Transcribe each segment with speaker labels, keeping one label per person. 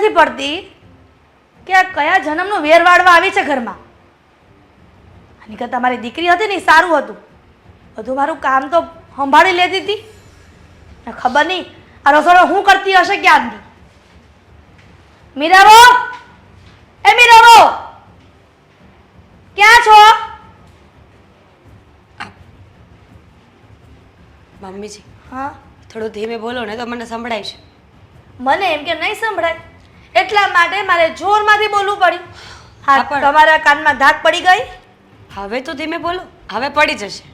Speaker 1: નથી પડતી કે આ કયા જન્મનું વેર વાળવા આવી છે ઘરમાં? આની કરતાં મારી દીકરી હતી ને સારું હતું. બધું મારું કામ તો સંભાળી લેતી હતી. ને ખબર નહીં આ રસોડો હું કરતી હશે ક્યાંકની મીરાબો? એ મીરાબો! ક્યાં છો?
Speaker 2: મમ્મીજી
Speaker 1: હા?
Speaker 2: થોડું ધીમે બોલો ને તો મને સંભળાય છે.
Speaker 1: મને એમ કે નહીં સંભળાય. એટલા માટે મારે જોરમાંથી બોલવું પડ્યું. હા
Speaker 2: પણ-
Speaker 1: તમારા કાનમાં ધાક પડી ગઈ?
Speaker 2: હવે તો ધીમે બોલો. હવે પડી જશે.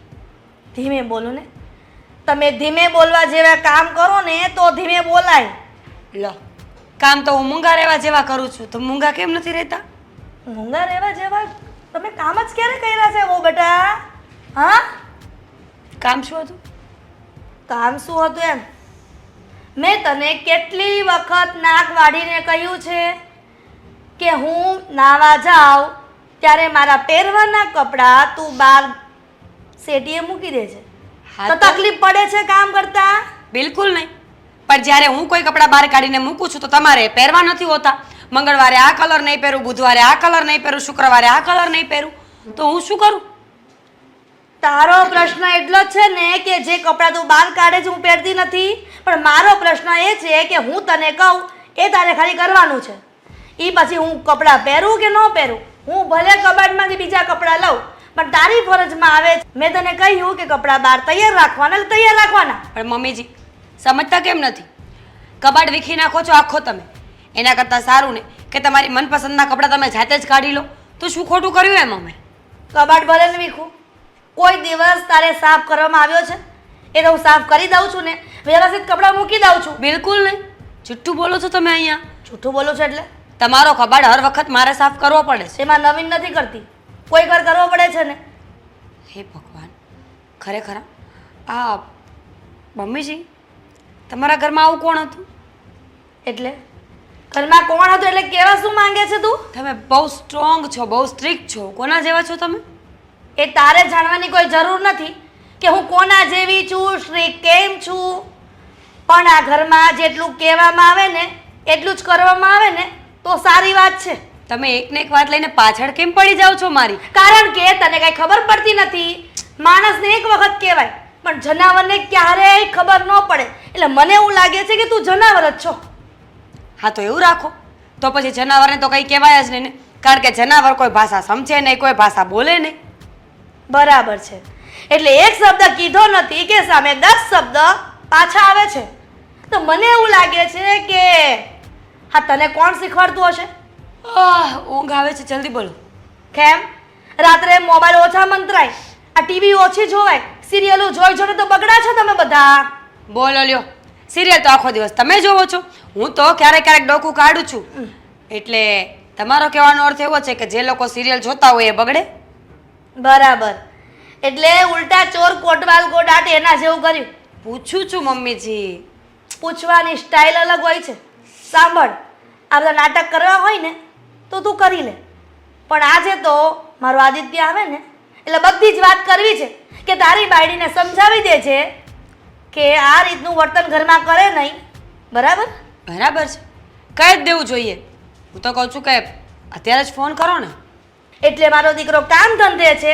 Speaker 1: ધીમે બોલો ને. તમે ધીમે બોલવા જેવા કામ કરો ને તો ધીમે બોલાય.
Speaker 2: લો કામ તો હું મૂંગા રહેવા જેવા કરું છું. તો મૂંગા કેમ નથી રહેતા?
Speaker 1: મૂંગા રહેવા જેવા? તમે કામ જ ક્યારે કર્યા છે વો બેટા? હા?
Speaker 2: કામ શું હતું?
Speaker 1: કામ શું હતું એમ? મેં તને કેટલી વખત નાક વાળીને કહ્યું છે કે હું નાવા જાઉં ત્યારે મારા પહેરવાના કપડાં તું બહાર શેટીએ મૂકી દે છે. તો
Speaker 2: તો-
Speaker 1: તકલીફ પડે છે કામ કરતા?
Speaker 2: બિલકુલ નહીં. પણ જ્યારે હું કોઈ કપડાં બહાર કાઢીને મૂકું છું તો તમારે પહેરવા નથી હોતા. મંગળવારે આ કલર નહીં પહેરું બુધવારે આ કલર નહીં પહેરું શુક્રવારે આ કલર નહીં પહેરું. તો હું શું કરું?
Speaker 1: તારો પ્રશ્ન એટલો જ છે ને કે જે કપડાં તું બહાર કાઢે છે હું પહેરતી નથી. પણ મારો પ્રશ્ન એ છે કે હું તને કહું એ તારે ખાલી કરવાનું છે. એ પછી હું કપડાં પહેરું કે ન પહેરું? હું ભલે કબાટમાંથી બીજા કપડાં લઉં પણ તારી ફરજમાં આવે. મેં તને કહ્યું કે કપડાં બહાર તૈયાર રાખવાના તૈયાર રાખવાના.
Speaker 2: પણ મમ્મીજી સમજતા કેમ નથી? કબાટ વીખી નાખો છો આખો તમે. એના કરતાં સારું ને કે તમારી મનપસંદના કપડાં તમે જાતે જ કાઢી લો. તો શું ખોટું કર્યું એમ અમે?
Speaker 1: કબાટ ભલે ને વીખું. કોઈ દિવસ તારે સાફ કરવામાં આવ્યો છે? એ તો હું સાફ કરી દઉં છું ને. વ્યવસ્થિત કપડાં મૂકી દઉં છું.
Speaker 2: બિલકુલ નહીં. જુઠ્ઠું બોલો છો તમે અહીંયા.
Speaker 1: જુઠ્ઠું બોલો છો એટલે?
Speaker 2: તમારો કબાટ હર વખત મારે સાફ કરવો પડે છે.
Speaker 1: એમાં નવીન નથી કરતી. કોઈ વાર કરવો પડે છે ને?
Speaker 2: હે ભગવાન ખરેખર આ મમ્મીજી તમારા ઘરમાં આવું કોણ હતું?
Speaker 1: એટલે? ઘરમાં કોણ હતું? એટલે કેવા શું માંગે છે તું?
Speaker 2: તમે બહુ સ્ટ્રોંગ છો બહુ સ્ટ્રિક્ટ છો. કોના જેવા છો તમે?
Speaker 1: એ તારે જાણવાની કોઈ જરૂર નથી કે હું કોના જેવી છું શ્રી કેમ છું? પણ આ ઘરમાં જેટલું કહેવામાં આવે ને એટલું જ કરવામાં આવે ને તો સારી વાત છે.
Speaker 2: તમે એકને એક વાત લઈને પાછળ કેમ પડી જાઓ છો મારી?
Speaker 1: કારણ કે તને કઈ ખબર પડતી નથી. માણસને એક વખત કહેવાય પણ જનાવરને ક્યારેય ખબર ન પડે. એટલે મને એવું લાગે છે કે તું જનાવર જ છો.
Speaker 2: હા તો એવું રાખો. તો પછી જનાવરને તો કંઈ કહેવાય જ નહીં ને. કારણ કે જનાવર કોઈ ભાષા સમજે નહીં કોઈ ભાષા બોલે નહીં.
Speaker 1: બરાબર છે. એટલે એક શબ્દ કીધો નથી કે સામે દસ શબ્દ પાછા આવે છે. તો મને એવું લાગે છે કે હા તને કોણ શીખવાડતું હશે?
Speaker 2: ઊંઘ આવે છે. જલ્દી બોલો.
Speaker 1: કેમ? રાત્રે મોબાઈલ ઓછા મંતરાય આ ટીવી ઓછી જોવાય સિરિયલો જોઈ જોઈને તો બગડા છો તમે બધા.
Speaker 2: બોલો લ્યો. સિરિયલ તો આખો દિવસ તમે જોવો છો. હું તો ક્યારેક ક્યારેક ડોકું કાઢું છું. એટલે તમારો કહેવાનો અર્થ એવો છે કે જે લોકો સિરિયલ જોતા હોય એ બગડે.
Speaker 1: બરાબર. એટલે ઉલટા ચોર કોટવાલ ગોડાટ એના જેવું કર્યું.
Speaker 2: પૂછું છું મમ્મીજી,
Speaker 1: પૂછવાની સ્ટાઇલ અલગ હોય છે. સાંભળ, આ બધા નાટક કરવા હોય ને, તો તું કરી લે. પણ આજે તો મારો આદિત્ય આવે ને, એટલે બધી જ વાત કરવી છે કે તારી બાયડીને સમજાવી દે છે કે આ રીતનું વર્તન ઘરમાં કરે નહીં. બરાબર?
Speaker 2: બરાબર છે. કહી જ દેવું જોઈએ. હું તો કહું છું કે અત્યારે જ ફોન કરો ને.
Speaker 1: એટલે મારો દીકરો કામ ધંધે છે.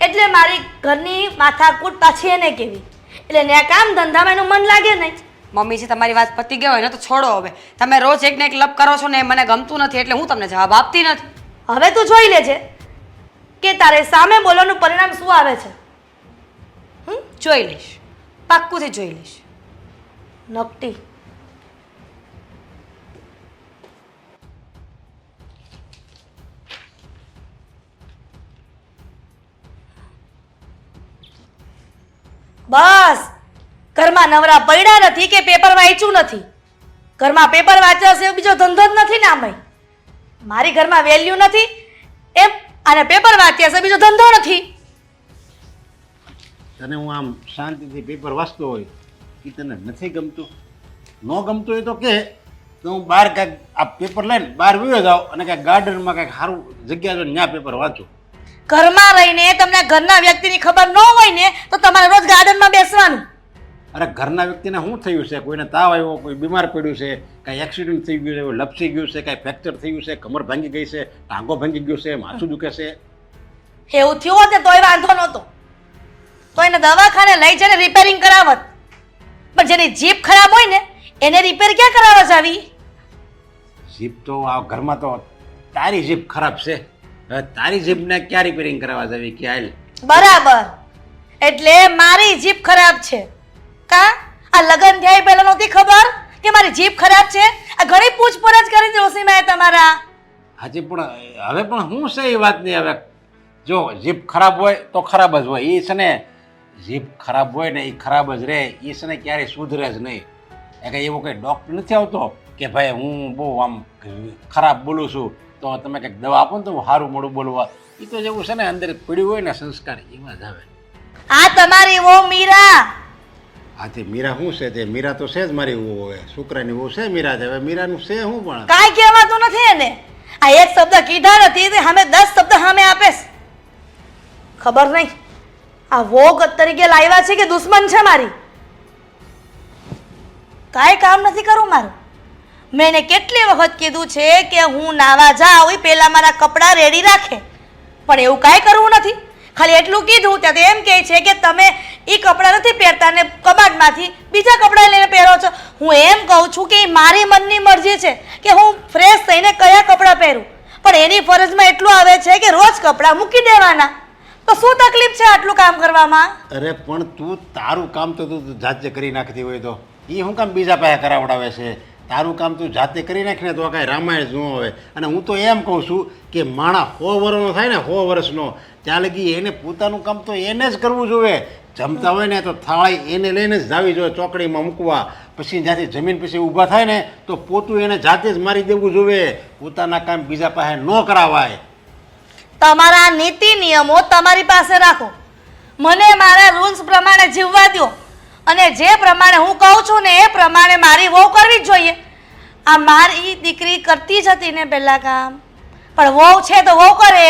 Speaker 1: એટલે મારી ઘરની માથાકૂટ પાછી એને કેવી. એટલે ને કામ ધંધામાં એનું મન લાગે નહીં.
Speaker 2: મમ્મી છે તમારી વાત પતી ગઈ હોય ને તો છોડો હવે. તમે રોજ એક ને એક લપ કરો છો ને એ મને ગમતું નથી એટલે હું તમને જવાબ આપતી નથી.
Speaker 1: હવે તું જોઈ લેજે કે તારે સામે બોલવાનું પરિણામ શું આવે છે. હમ?
Speaker 2: જોઈ લઈશ. પાક્કુંથી જોઈ લઈશ.
Speaker 1: નકટી. બસ. ઘરમાં નવરા પડ્યા નથી કે પેપર વાંચ્યું નથી. ઘરમાં પેપર વાંચ્યા છે બીજો ધંધો જ નથી ને આમાંય. મારી ઘરમાં વેલ્યુ નથી. એમ, અને પેપર વાંચ્યા છે બીજો ધંધો નથી.
Speaker 3: તને હું આમ શાંતિથી પેપર વાંચતો હોય એ તને નથી ગમતું? ન ગમતું હોય તો કે, તો હું બહાર કાંઈક આ પેપર લઈને બહાર વિયો જાઉં અને કાંઈક ગાર્ડનમાં કાંઈક સારું જગ્યા જો ત્યાં પેપર વાંચું.
Speaker 1: ઘરમાં રહીને તમને ઘરના વ્યક્તિની ખબર ન હોય ને તો તમારે રોજ ગાર્ડનમાં બેસવાનું.
Speaker 3: અરે ઘરના વ્યક્તિને શું થયું છે? કોઈને તાવ આવ્યો કોઈ બીમાર પડ્યું છે કાંઈ એક્સિડન્ટ થઈ ગયું છે લપસી ગયું છે કાંઈ ફ્રેક્ચર થઈ ગયું છે કમર ભાંગી ગઈ છે ટાંગો ભાંગી ગયો છે માથું દુખે છે?
Speaker 1: એવું થયું હોત ને તોય વાંધો નહોતો. તો એને દવાખાને લઈ જઈને રિપેરિંગ કરાવત. પણ જેની જીભ ખરાબ હોય ને એને રિપેર ક્યાં કરાવવા જાવી?
Speaker 3: જીભ તો આ ઘરમાં તો તારી જીભ ખરાબ છે. હવે તારી જીભને ક્યાં રિપેરિંગ કરાવવા જવી કે હાલ?
Speaker 1: બરાબર. એટલે મારી જીભ ખરાબ છે. કા? આ લગ્ન થયા પહેલા નહોતી ખબર કે મારી જીભ ખરાબ છે? આ ઘણી પૂછપરછ કરી ડોસીમાએ તમારા.
Speaker 3: હાજી પણ હવે પણ હું છે એ વાત નહીં હવે? જો જીભ ખરાબ હોય તો ખરાબ જ હોય. એ છે ને જીભ ખરાબ હોય ને એ ખરાબ જ રહે. એ છે ને ક્યારેય સુધરે જ નહીં. એ કંઈ એવો કંઈ ડૉક્ટર નથી આવતો કે ભાઈ હું બહુ આમ ખરાબ બોલું છું. તો તમે કંઈક દવા આપો ને તો હું સારું મોડું બોલવા. એ તો જેવું છે ને અંદર પડ્યું હોય ને સંસ્કાર એમાં જ આવે.
Speaker 1: આ તમારી વો મીરા.
Speaker 3: હા તે મીરા શું છે? તે મીરા તો છે જ મારી વહુ હવે. છોકરાની વહુ છે મીરા છે હવે મીરાનું છે શું પણ?
Speaker 1: કાંઈ કહેવાતું નથી એને. આ એક શબ્દ કીધા નથી તે અમે દસ શબ્દ સામે આપેસ ખબર નહીં. આ વોગ તરીકે લાવ્યા છે કે દુશ્મન છે મારી? કાંઈ કામ નથી કરવું મારું. મેં એને કેટલી વખત કીધું છે કે હું નાવા જાઉં એ પહેલાં મારા કપડાં રેડી રાખે. પણ એવું કાંઈ કરવું નથી. ખાલી એટલું કીધું ત્યાં તો એમ કહે છે કે તમે એ કપડાં નથી પહેરતા ને કબાટમાંથી બીજા કપડાં લઈને પહેરો છો. હું એમ કહું છું કે મારી મનની મરજી છે કે હું ફ્રેશ થઈને કયા કપડાં પહેરું. પણ એની ફરજમાં એટલું આવે છે કે રોજ કપડાં મૂકી દેવાના. તો શું તકલીફ છે આટલું કામ કરવામાં?
Speaker 3: અરે, પણ તું તારું કામ તો તું જાતે કરી નાખતી હોય તો. એ શું કામ બીજા પાસે કરાવડાવે છે? તારું કામ તું જાતે કરી નાખીને તો કાંઈ રામાયણ જુઓ હવે અને હું તો એમ કહું છું કે માણા સો વર્ષનો થાય ને, સો વર્ષનો, ત્યાં લગી એને પોતાનું કામ તો એને જ કરવું જોઈએ જમતા હોય ને તો થાળી એને લઈને જ જાવી જોઈએ ચોકડીમાં મૂકવા. પછી જ્યાંથી જમીન પછી ઊભા થાય ને, તો પોતું એને જાતે જ મારી દેવું જોઈએ પોતાના કામ બીજા પાસે ન કરાવાય.
Speaker 1: તમારા નીતિ નિયમો તમારી પાસે રાખો. મને મારા રૂલ્સ પ્રમાણે જીવવા દો અને જે પ્રમાણે હું કહું છું ને એ પ્રમાણે મારી વહુ કરવી જ જોઈએ. આ મારી દીકરી કરતી જ હતી ને પહેલાં કામ. પણ વહુ છે તો વહુ કરે.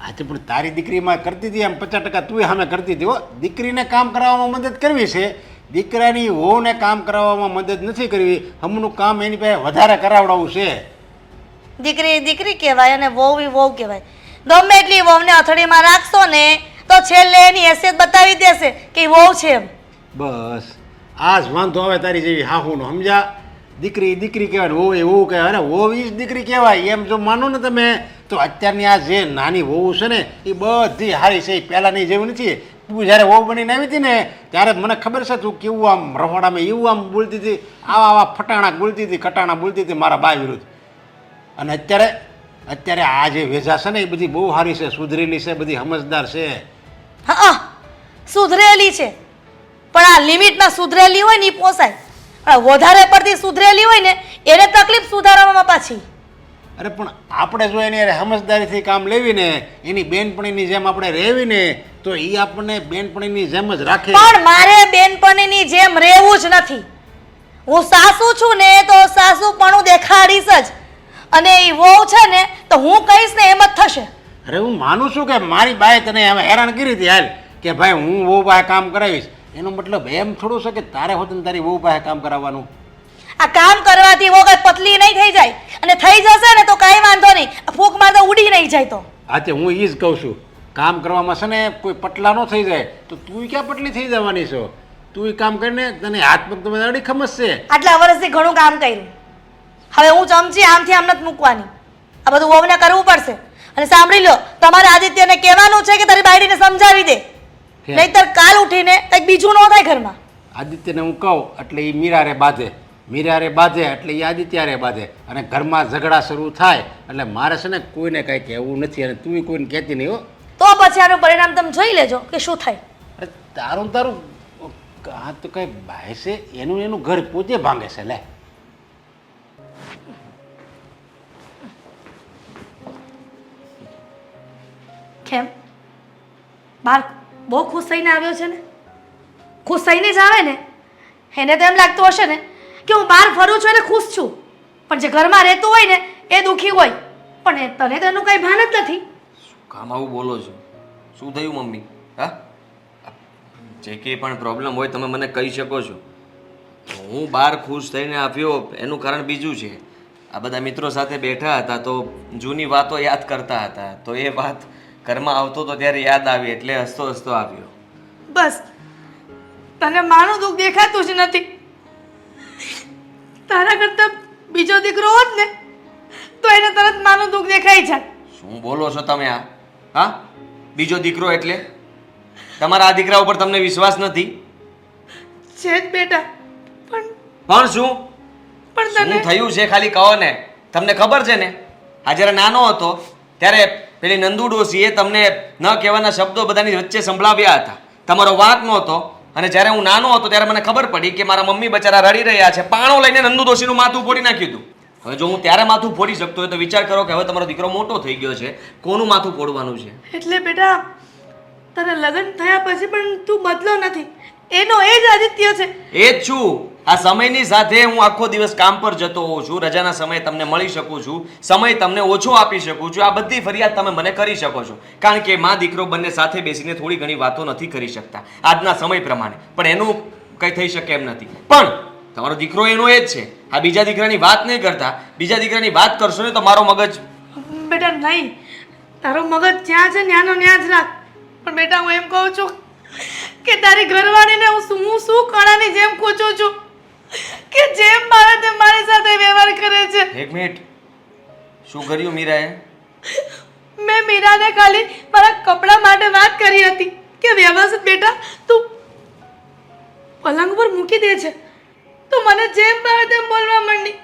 Speaker 3: આજે પણ તારી દીકરીમાં કરતી હતી એમ પચાસ ટકા તું સામે કરતી હતી હો. દીકરીને કામ કરાવવામાં મદદ કરવી છે. દીકરાની વહુને કામ કરાવવામાં મદદ નથી કરવી. હમનું કામ એની પાસે વધારે કરાવડાવવું છે.
Speaker 1: દીકરી દીકરી કહેવાય અને વહુ બી વહુ કહેવાય. ગમે એટલી વહુને અથડીમાં રાખશો ને તો છેલ્લે એની હેસિયત બતાવી દેશે કે વહુ છે એમ.
Speaker 3: બસ. આ જ વાંધો આવે તારી જેવી હાહુનો, સમજ્યા? દીકરી દીકરી કહેવાય ને વહુ એ વહુ કહેવાય. અરે વહુ દીકરી કહેવાય, એમ જો માનો ને તમે, તો અત્યારની આ જે નાની વહુ છે ને, એ બધી હારી છે, એ પહેલાંની જેવી નથી. તું જ્યારે વહુ બનીને આવી હતી ને, ત્યારે મને ખબર છે, તું કેવું આમ રફાડામાં એવું આમ બોલતી હતી, આવા આવા ફટાણા બોલતી હતી, કટાણા બોલતી હતી મારા બા વિરુદ્ધ. અને અત્યારે અત્યારે આ જે વેજા છે ને, એ બધી બહુ સારી છે, સુધરેલી છે, બધી સમજદાર છે.
Speaker 1: હા. સુધરેલી છે. પણ આ લિમિટમાં સુધરેલી હોય ને એ પોસાય. વધારે પડતી સુધરેલી હોય ને એને તકલીફ સુધારવામાં પાછી.
Speaker 3: અરે પણ આપણે જો એની અરે સમજદારીથી કામ લેવીને એની બેનપણીની જેમ આપણે રહેવીને તો એ આપણને બેનપણીની જેમ જ રાખે.
Speaker 1: પણ મારે બેનપણીની જેમ રહેવું જ નથી. હું સાસુ છું ને તો સાસુ પણ હું દેખાડીશ જ. અને એ વહુ છે ને તો હું કહીશ ને એમ જ થશે.
Speaker 3: અરે હું માનું છું કે મારી બાએ તને હવે હેરાન કરી હતી હાલ કે ભાઈ હું વહુ બાય કામ કરાવીશ. એનો મતલબ એમ થોડું છે કે તારે હોત ને તારી વહુ પાસે કામ કરાવવાનું.
Speaker 1: આ કામ કરવાથી વગર પતલી નહીં થઈ જાય અને થઈ જશે ને તો કાંઈ વાંધો નહીં. ફૂંક મારતા ઉડી નહીં જાય તો.
Speaker 3: હા તે હું એ જ કહું છું. કામ કરવામાં છે ને કોઈ પટલા ન થઈ જાય તો તું ક્યાં પટલી થઈ જવાની છો? તું કામ કરીને તને હાથ પગ તમે અડી ખમસશે.
Speaker 1: આટલા વર્ષથી ઘણું કામ કર્યું. હવે હું ચમચી આમથી આમ નથી મૂકવાની. આ બધું વહુને કરવું પડશે. અને સાંભળી લો તમારે આદિત્યને કહેવાનું છે કે તારી બાયડીને સમજાવી દે. નહીતર કાલ ઉઠીને કંઈક બીજું ન થાય ઘરમાં.
Speaker 3: આદિત્યને હું કહું એટલે એ મીરારે બાંધે. મીરારે બાંધે એટલે એ આદિત્યારે બાંધે. અને ઘરમાં ઝઘડા શરૂ થાય એટલે મારે છે ને કોઈને કાંઈ કહેવું નથી અને તું કોઈને કહેતી નહીં હો.
Speaker 1: તો પછી આનું પરિણામ તમે જોઈ લેજો કે શું થાય.
Speaker 3: અરે તારું તારું આ તો કઈ ભાઈ છે એનું એનું ઘર પોતે ભાંગે છે લે.
Speaker 1: કેમ? બાર બહુ ખુશ થઈને આવ્યો છે ને? ખુશ થઈને જ આવે ને? એને તો એમ લાગતું હશે ને કે હું બહાર ફરું છું અને ખુશ છું. પણ જે ઘરમાં રહેતું હોય ને, એ દુઃખી હોય. પણ તને તો એનું કંઈ ભાન જ નથી.
Speaker 4: કામ આવું બોલો છો? શું થયું મમ્મી? હા? જે કંઈ પણ પ્રોબ્લેમ હોય તમે મને કહી શકો છો. હું બહાર ખુશ થઈને આવ્યો, એનું કારણ બીજું છે. આ બધા મિત્રો સાથે બેઠા હતા તો જૂની વાતો યાદ કરતા હતા. તો એ વાત ઘરમાં આવતો તો ત્યારે યાદ આવી એટલે હસતો હસતો આવ્યો.
Speaker 1: બસ. તને માનું દુઃખ દેખાતું જ નથી. તારા કરતાં બીજો દીકરો હોત ને તો એને તરત માનું દુઃખ દેખાઈ જાય.
Speaker 4: શું બોલો છો તમે આ? હા? બીજો દીકરો એટલે? તમારા આ દીકરા ઉપર તમને વિશ્વાસ નથી?
Speaker 1: છે જ બેટા. પણ
Speaker 4: પણ શું?
Speaker 1: પણ તને
Speaker 4: થયું છે ખાલી કહો ને? તમને ખબર છે ને? આ જ્યારે નાનો હતો ત્યારે પેલી નંદુ ડોશીએ તમને ન કહેવાના શબ્દો બધાની વચ્ચે સંભળાવ્યા હતા. તમારો વાત નહોતો. અને જ્યારે હું નાનો હતો ત્યારે મને ખબર પડી કે મારા મમ્મી બચારા રડી રહ્યા છે. પાણો લઈને નંદુ ડોશીનું માથું ફોડી નાખ્યું હતું. હવે જો હું ત્યારે માથું ફોડી શકતો હોય તો વિચાર કરો કે હવે તમારો દીકરો મોટો થઈ ગયો છે. કોનું માથું ફોડવાનું છે?
Speaker 1: એટલે બેટા તારે લગ્ન થયા પછી પણ તું બદલો નથી. એનો એ જ આદિત્ય છે.
Speaker 4: એ જ છું. આ સમયની સાથે હું આખો દિવસ કામ પર જતો હોઉં છું. રજાના સમયે તમને મળી શકું છું. સમય તમને ઓછો આપી શકું છું. આ બધી ફરિયાદ તમે મને કરી શકો છો. કારણ કે માં દીકરો બંને સાથે બેસીને થોડી ઘણી વાતો નથી કરી શકતા. આજના સમય પ્રમાણે. પણ એનું કંઈ થઈ શકે એમ નથી. પણ તમારો દીકરો એનો એ જ છે. આ બીજા દીકરાની વાત નહીં કરતા. બીજા દીકરાની વાત કરશો ને તો મારો મગજ
Speaker 1: બેટા, નહીં. તારો મગજ જ્યાં છે ત્યાંનો ત્યાં જ રાખ. પણ બેટા, હું એમ કહું છું કે તારી ઘરવાળીને હું શું શું કણાની જેમ કોચો છું? કે જેમ મારે તેમ મારી સાથે વ્યવહાર કરે છે.
Speaker 4: એક મિનિટ. શું કર્યું મીરાએ?
Speaker 1: મેં મીરાને ખાલી મારા કપડાં માટે વાત કરી હતી કે વ્યવસ્થિત બેટા તું પલંગ પર મૂકી દે છે. તો મને જેમ ભાવે તેમ બોલવા માંડી.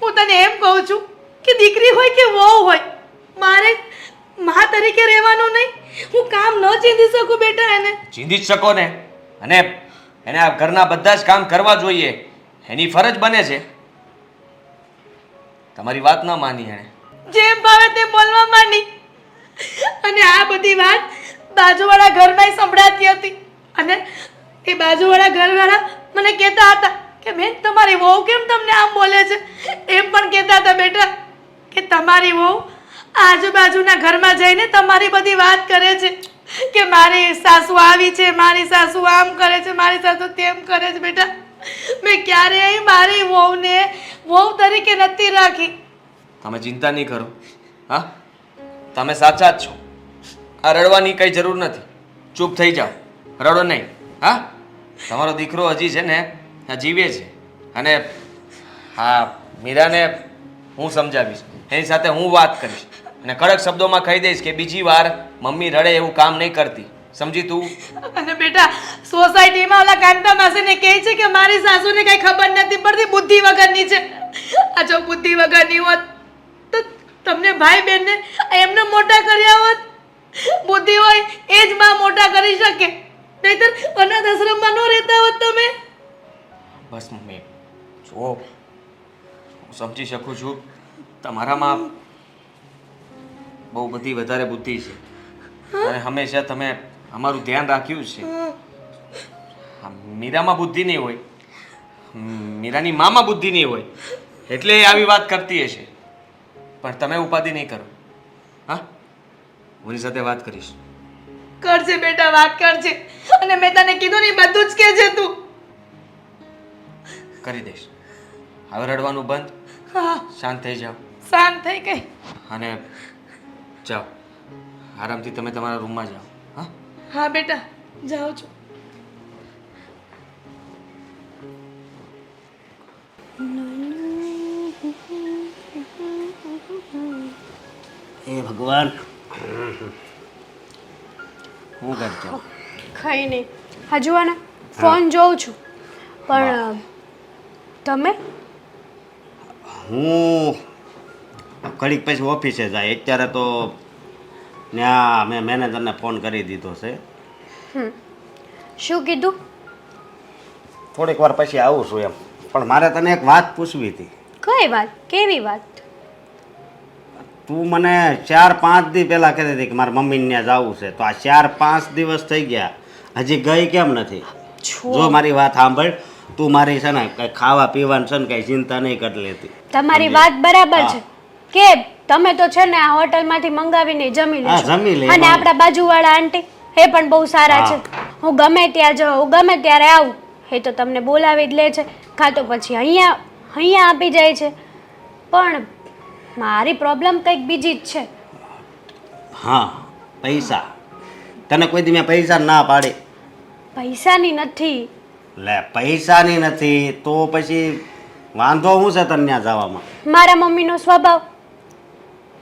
Speaker 1: હું તને એમ કહું છું કે દીકરી હોય કે વહુ હોય મારે મા તરીકે રહેવાનું નહીં. હું કામ ન ચીંધી શકું બેટા એને.
Speaker 4: ચીંધી જ શકો ને. અને એને આ ઘરના બધા જ કામ કરવા જોઈએ. એની ફરજ બને છે. તમારી વાત ન માની એણે.
Speaker 1: જેમ ભાવે તે બોલવા માંડી. અને આ બધી વાત બાજુવાળા ઘરમાં સંભળાતી હતી. અને એ બાજુવાળા ઘરવાળા મને કહેતા હતા કે, બેન, તમારી વહુ કેમ તમને આમ બોલે છે? એમ પણ કહેતા હતા, બેટા, કે તમારી વહુ આજુબાજુના ઘરમાં જઈને તમારી બધી વાત કરે છે. કે મારી સાસુ આવી છે, મારી સાસુ આમ કરે છે, મારી સાસુ તેમ કરે છે, બેટા. મેં ક્યારેય મારી વહુને, વહુ તરીકે નથી રાખી.
Speaker 4: તમે ચિંતા નહીં કરો. હા? તમે સાચા જ છો. આ રડવાની કંઈ જરૂર નથી. ચૂપ થઈ જાઓ. રડો નહીં. હા? તમારો દીકરો હજી છે ને, આ જીવે છે. અને હા, મીરાને હું સમજાવીશ. એની સાથે હું વાત કરીશ. અને કડક શબ્દોમાં કહી દઈશ કે બીજી વાર મમ્મી રડે એવું કામ નહીં કરતી. સમજી તું?
Speaker 1: અને બેટા સોસાયટીમાં ઓલા કાંતા માસીને કહે છે કે મારી સાસુને કઈ ખબર નથી પડતી બુદ્ધિ વગરની છે. આ જો બુદ્ધિ વગરની હોત તો તમને ભાઈ બહેનને એમને મોટા કર્યા હોત. બુદ્ધિ હોય એ જ માં મોટા કરી શકે. નહીતર અનાથ આશ્રમમાં ન રહેતા હોત તમે.
Speaker 4: બસ મમ્મી જો હું સમજી શકું છું. તમારામાં બહુ બધી વધારે બુદ્ધિ છે. અને હંમેશા તમે અમારું ધ્યાન રાખ્યું છે. મીરામાં બુદ્ધિ નહીં હોય. મીરાની મામાં બુદ્ધિ નહીં હોય. એટલે એ આવી વાત કરતી હશે. પણ તમે ઉપાધિ નહીં કરો. હા? હું એની સાથે વાત કરીશ.
Speaker 1: કરજે બેટા વાત કરજે. અને મેં તને કીધું ને બધું જ કહેજે તું.
Speaker 4: કરી દઈશ. હવે રડવાનું બંધ. શાંત થઈ જાઓ.
Speaker 1: શાંત થઈ ગઈ.
Speaker 4: અને જાઓ. આરામથી તમે તમારા રૂમમાં જાઓ. હા?
Speaker 1: હા બેટા. જાઓ છો.
Speaker 3: એ ભગવાન. હું કરજો
Speaker 5: કંઈ નહીં. હા જોવાના ફોન જોઉં છું. પણ તમે?
Speaker 3: હું ઘડીક પછી ઓફિસે જાય. અત્યારે તો ત્યાં મેં મેનેજરને ફોન કરી દીધો છે.
Speaker 5: શું કીધું?
Speaker 3: થોડીક વાર પછી આવું છું એમ. પણ મારે તને એક વાત પૂછવી હતી.
Speaker 5: કઈ વાત? કેવી વાત?
Speaker 3: તું મને ચાર પાંચ દી પહેલાં કહેતી હતી કે મારા મમ્મીને ત્યાં જવું છે. તો આ ચાર પાંચ દિવસ થઈ ગયા. હજી ગઈ કેમ નથી? જો મારી વાત સાંભળ તું મારી છે ને કંઈ ખાવા પીવાનું છે ને કંઈ ચિંતા નહીં કરી લેતી.
Speaker 5: તમારી વાત બરાબર છે. કે તમે તો છે ને આ હોટલમાંથી મંગાવીને જમી
Speaker 3: હા,
Speaker 5: લેજો
Speaker 3: જમી લઈએ.
Speaker 5: અને આપણા બાજુવાળા આંટી એ પણ બહુ સારા છે.
Speaker 3: હું
Speaker 5: ગમે ત્યાં જાઉં હું ગમે ત્યારે આવું એ તો તમને બોલાવી જ લે છે. કાં તો પછી અહીંયા અહીંયા આપી જાય છે. પણ મારી પ્રોબ્લેમ કંઈક બીજી જ છે.
Speaker 3: હા પૈસા. તને કોઈ દી મેં પૈસા ના પાડે.
Speaker 5: પૈસાની નથી.
Speaker 3: લે પૈસાની નથી તો પછી વાંધો શું છે તને ત્યાં જવામાં?
Speaker 5: મારા મમ્મીનો સ્વભાવ.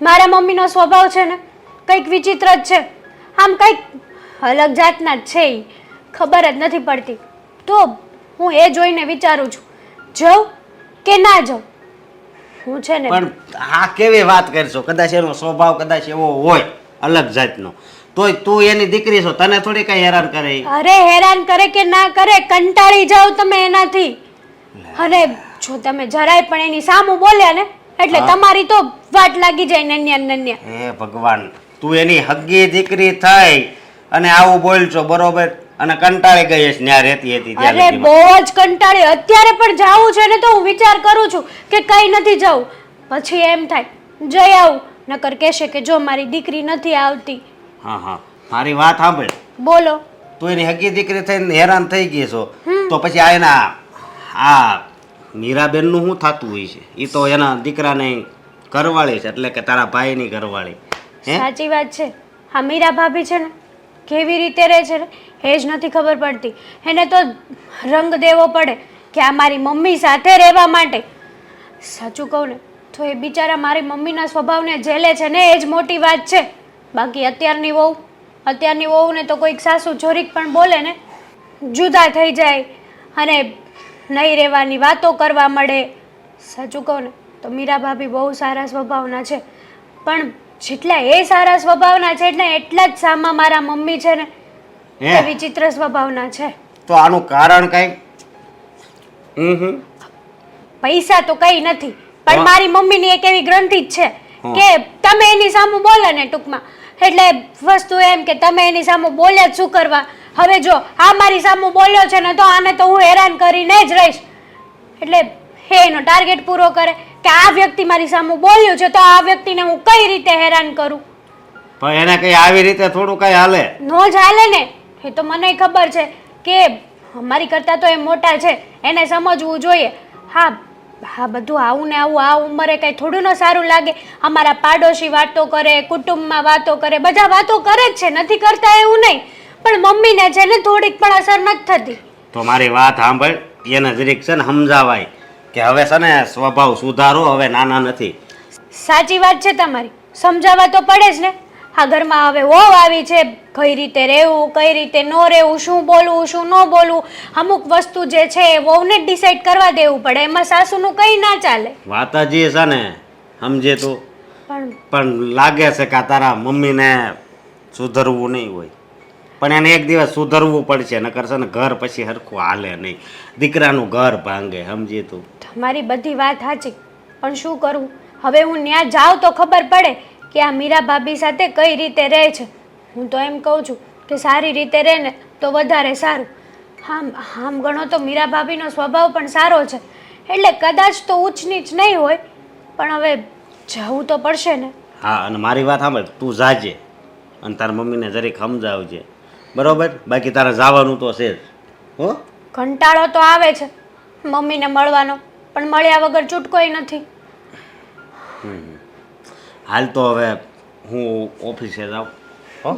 Speaker 5: મારા મમ્મીનો સ્વભાવ છે ને કંઈક વિચિત્ર જ છે. આમ કંઈક અલગ જાતના જ છે ખબર જ નથી પડતી. તો હું એ જોઈને વિચારું છું. જાઉં કે ના જાઉં? હું છે ને
Speaker 3: પણ આ કેવી વાત કરશો? કદાચ એનો સ્વભાવ કદાચ એવો હોય અલગ જાતનો. તોય તું એની દીકરી છો તને થોડી કઈ હેરાન કરે
Speaker 5: અરે હેરાન કરે કે ના કરે કંટાળી જાવ તમે એનાથી. અને જો તમે જરાય પણ એની સામું બોલ્યા ને એટલે તમારી તો વાટ લાગી જાય નન્યા ને નન્યા
Speaker 3: હે ભગવાન તું એની હગ્ગી દીકરી થઈ અને આવું બોલશો બરોબર અને કંટાળી ગઈ છે ન્યા રહેતી હતી
Speaker 5: અરે બહુ જ કંટાળી. અત્યારે પણ જાવું છે ને તો હું વિચાર કરું છું કે કઈ નથી જવું. પછી એમ થાય જઈ આવું. નકર કહેશે કે જો મારી દીકરી નથી આવતી.
Speaker 3: હા હા. મારી વાત સાંભળ.
Speaker 5: બોલો.
Speaker 3: તું એની હગ્ગી દીકરી થઈને હેરાન થઈ ગઈ છો. તો પછી આ એના આ મીરાબેનનું શું થતું હોય છે? એ તો એના દીકરાને ઘરવાળી છે, એટલે કે તારા ભાઈની ઘરવાળી. હે?
Speaker 5: સાચી વાત છે. હા, મીરા ભાભી છે ને, કેવી રીતે રહે છે ને, એ જ નથી ખબર પડતી. એને તો રંગ દેવો પડે કે આ મારી મમ્મી સાથે રહેવા માટે. સાચું કહું ને, તો એ બિચારા મારી મમ્મીના સ્વભાવને ઝેલે છે ને, એ જ મોટી વાત છે. બાકી અત્યારની વહુ, અત્યારની વહુને તો કોઈક સાસુ જોરીક પણ બોલે ને, જુદા થઈ જાય. અને નહીં રહેવાની વાતો કરવા મળે. સાચું કહું ને તો મીરા ભાભી બહુ સારા સ્વભાવના છે. પણ જેટલા એ સારા સ્વભાવના છે એટલે એટલા જ સામા મારા મમ્મી છે ને એ વિચિત્ર સ્વભાવના છે.
Speaker 3: તો આનું કારણ કઈ?
Speaker 5: પૈસા તો કઈ નથી પણ. મારી મમ્મીની એક એવી ગ્રંથિ જ છે કે તમે એની સામે બોલે ને ટૂંકમાં એટલે વસ્તુ એમ કે તમે એની સામું બોલ્યા જ શું કરવા? હવે જો આ મારી સામું બોલ્યો છે ને તો આને તો હું હેરાન કરીને જ રહીશ. એટલે હે એનો ટાર્ગેટ પૂરો કરે કે આ વ્યક્તિ મારી સામું બોલ્યું છે તો આ વ્યક્તિને હું કઈ રીતે હેરાન કરું?
Speaker 3: પણ એને કઈ આવી રીતે થોડું કઈ હાલે?
Speaker 5: નો ચાલે ને. એ તો મને ખબર છે કે મારી કરતાં તો એ મોટા છે. એને સમજવું જોઈએ. હા હા બધું આવું ને આવું આ ઉંમરે કંઈ થોડું ન સારું લાગે. અમારા પાડોશી વાતો કરે કુટુંબમાં વાતો કરે બધા વાતો કરે જ છે નથી કરતા એવું નહીં. પણ મમ્મીને છે ને થોડીક પણ અસર નથી થતી.
Speaker 3: તો મારી વાત સાંભળ એને જરીક છે ને સમજાવાય કે હવે છે ને સ્વભાવ સુધારો હવે નાના નથી.
Speaker 5: સાચી વાત છે તમારી. સમજાવવા તો પડે જ ને. આ ઘરમાં હવે વહુ આવી છે. કઈ રીતે રહેવું કઈ રીતે ન રહેવું શું બોલવું શું ન બોલવું? અમુક વસ્તુ જે છે એ વહુને જ ડિસાઈડ કરવા દેવું પડે. એમાં સાસુનું કંઈ ના ચાલે.
Speaker 3: વાત જ છે ને સમજે તું?
Speaker 5: પણ
Speaker 3: પણ લાગે છે કે આ તારા મમ્મીને સુધરવું નહીં હોય. પણ એને એક દિવસ સુધરવું પડશે નકર છે ને ઘર પછી હરખું હાલે નહીં. દીકરાનું ઘર ભાંગે સમજે તું?
Speaker 5: તમારી બધી વાત સાચી. પણ શું કરવું હવે હું ત્યાં જાઉં તો ખબર પડે. કે આ મીરા ભાભી સાથે કઈ રીતે રહે છે? હું તો એમ કહું છું કે સારી રીતે રહે ને તો વધારે સારું. આમ આમ ગણો તો મીરા ભાભીનો સ્વભાવ પણ સારો છે. એટલે કદાચ તો ઊંચ નીચ નહીં હોય પણ હવે જવું તો પડશે ને.
Speaker 3: હા અને મારી વાત સાંભળ તું જાજે અને તારા મમ્મીને જરીક સમજાવજે. બરોબર? બાકી તારે જવાનું તો છે જ. હો?
Speaker 5: કંટાળો તો આવે છે મમ્મીને મળવાનો પણ મળ્યા વગર છૂટકોય નથી.
Speaker 3: હાલ તો હવે હું ઓફિસે જાઉં. હો?